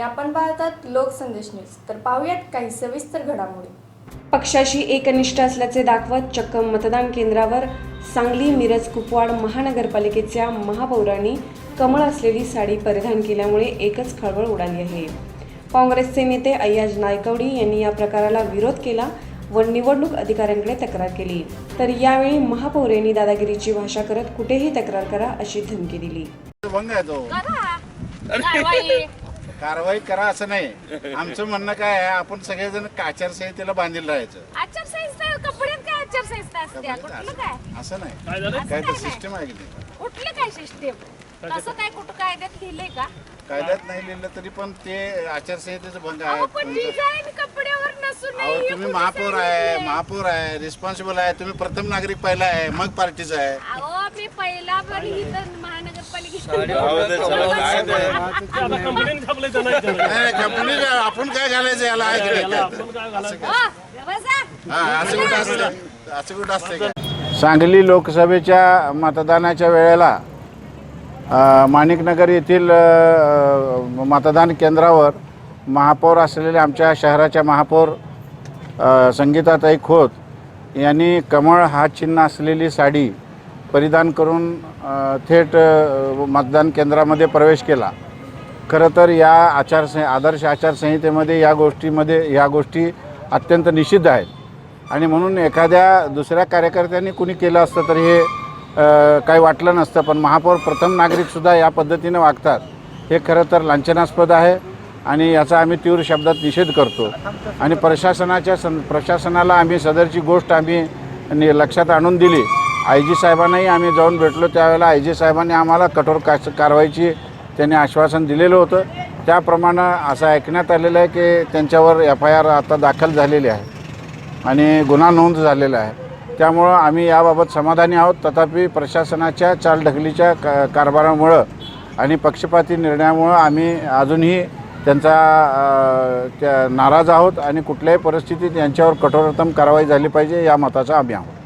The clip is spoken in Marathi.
आपण पाहतात लोकसंदेश न्यूज. तर पाहूयात काही सविस्तर घडामोडी. पक्षाशी एकनिष्ठ असल्याचे दाखवत चक्क मतदान केंद्रावर सांगली मिरज कुपवाड महानगरपालिकेच्या महापौरांनी कमळ असलेली साडी परिधान केल्यामुळे एकच खळबळ उडाली आहे. काँग्रेसचे नेते अय्याज नायकवडी यांनी या प्रकाराला विरोध केला व निवडणूक अधिकाऱ्यांकडे तक्रार केली. तर यावेळी महापौर यांनी दादागिरीची भाषा करत कुठेही तक्रार करा अशी धमकी दिली. कारवाई. कारवाई करा असं नाही. आमचं म्हणणं काय आहे आपण सगळेजण आचारसंहितेला बांधील राहायचं. आचारसंहिता कपड्यात काय आचारसंहिता असते? कुठलं काय? असं नाही. काय तर सिस्टम आहे की नाही? कुठलं काय सिस्टीम तसं काय कुठं कायद्यात लिहिलंय का? कायद्यात नाही लिहिलं तरी पण ते आचारसंहितेचं भंग आहे. अहो पण तुमचं- डिझाईन कपड्यावर नसून अहो नाही, तुम्ही हे महापौर आहे सांगितलंय? महापौर आहे रिस्पॉन्सिबल आहे तुम्ही प्रथम नागरिक पहिला आहे मग पार्टीचा आहे. अहो मी पहिला पण इथं कंपनी आपण काय घालायचं याला? हा, असं कुठं असतं? असं कुठं असतं सांगली लोकसभेच्या मतदानाच्या वेळेला माणिकनगर येथील मतदान केंद्रावर महापौर असलेले आमच्या शहराच्या महापौर संगीताताई खोत यांनी कमळ हा चिन्ह असलेली साडी परिधान करून थेट मतदान केंद्रामध्ये प्रवेश केला. खरं तर या आचारसंहि आदर्श आचारसंहितेमध्ये या गोष्टीमध्ये या गोष्टी अत्यंत निषिद्ध आहेत. आणि म्हणून एखाद्या दुसऱ्या कार्यकर्त्यांनी कुणी केलं असतं तर हे काही वाटलं नसतं पण महापौर प्रथम नागरिकसुद्धा या पद्धतीने वागतात हे खरं तर लांछनास्पद आहे आणि याचा आम्ही तीव्र शब्दात निषेध करतो. आणि प्रशासनाच्या सं प्रशासनाला आम्ही सदरची गोष्ट आम्ही नि- लक्षात आणून दिली. आय जी साहेबांनाही आम्ही जाऊन भेटलो. त्यावेळेला आय जी साहेबांनी आम्हाला कठोर का कारवाईची त्यांनी आश्वासन दिलेलं होतं. त्याप्रमाणे असं ऐकण्यात आलेलं आहे की त्यांच्यावर एफ आय आर आता दाखल झालेली आहे आणि गुन्हा नोंद झालेला आहे. त्यामुळं आम्ही याबाबत समाधानी आहोत. तथापि प्रशासनाच्या चालढकलीच्या का कारभारामुळं आणि पक्षपाती निर्णयामुळं आम्ही अजूनही त्यांचा त्या नाराज आहोत आणि कुठल्याही परिस्थितीत यांच्यावर कठोरतम कारवाई झाली पाहिजे या मताचा आम्ही आहोत.